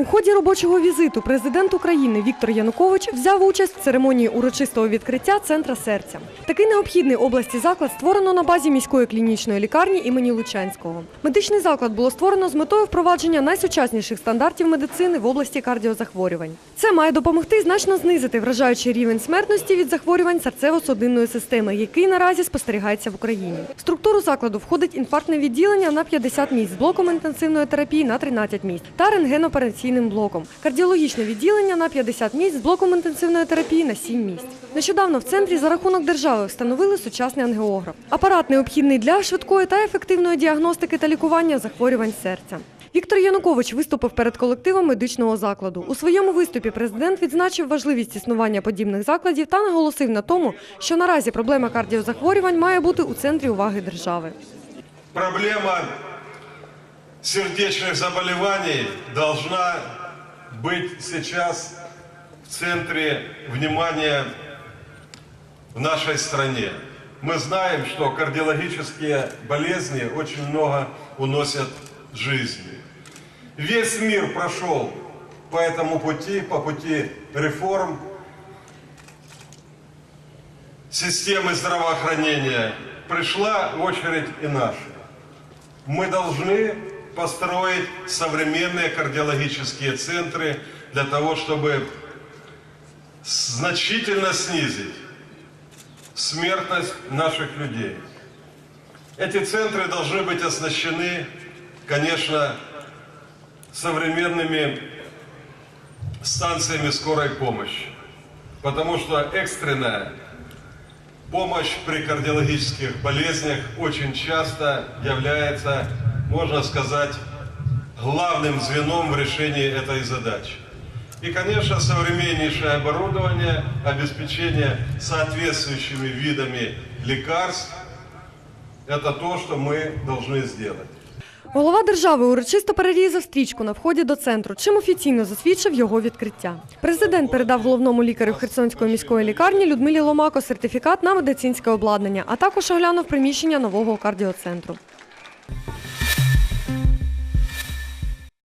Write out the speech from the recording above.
У ході робочого візиту президент України Віктор Янукович взяв участь в церемонії урочистого відкриття центра серця. Такий необхідний області заклад створено на базі міської клінічної лікарні імені Лучанського. Медичний заклад було створено з метою впровадження найсучасніших стандартів медицини в області кардіозахворювань. Це має допомогти значно знизити вражаючий рівень смертності від захворювань серцево-судинної системи, який наразі спостерігається в Україні. В структуру закладу входить інфарктне відділення на 50 місць з блоком інтенсивної терапії на 13 місць та рентгенопераційним блоком. Кардіологічне відділення на 50 місць з блоком інтенсивної терапії на 7 місць. Нещодавно в центрі за рахунок держави встановили сучасний ангіограф. Апарат необхідний для швидкої та ефективної діагностики та лікування захворювань серця. Віктор Янукович виступив перед колективом медичного закладу. У своєму виступі президент відзначив важливість існування подібних закладів та наголосив на тому, що наразі проблема кардіозахворювань має бути у центрі уваги держави. Проблема сердечных заболеваний должна быть сейчас в центре внимания в нашей стране. Мы знаем, что кардиологические болезни очень много уносят жизни. Весь мир прошел по этому пути, по пути реформ системы здравоохранения. Пришла очередь и наша. Мы должны построить современные кардиологические центры для того, чтобы значительно снизить смертность наших людей. Эти центры должны быть оснащены, конечно, современными станциями скорой помощи, потому что экстренная помощь при кардиологических болезнях очень часто является, можно сказать, главным звеном в решении этой задачи. И, конечно, современнейшее оборудование, обеспечение соответствующими видами лекарств – это то, что мы должны сделать. Голова держави урочисто перерізав стрічку на вході до центру, чим офіційно засвідчив його відкриття. Президент передав головному лікарю Херсонської міської лікарні Людмилі Ломако сертифікат на медицинське обладнання, а також оглянув приміщення нового кардіоцентру.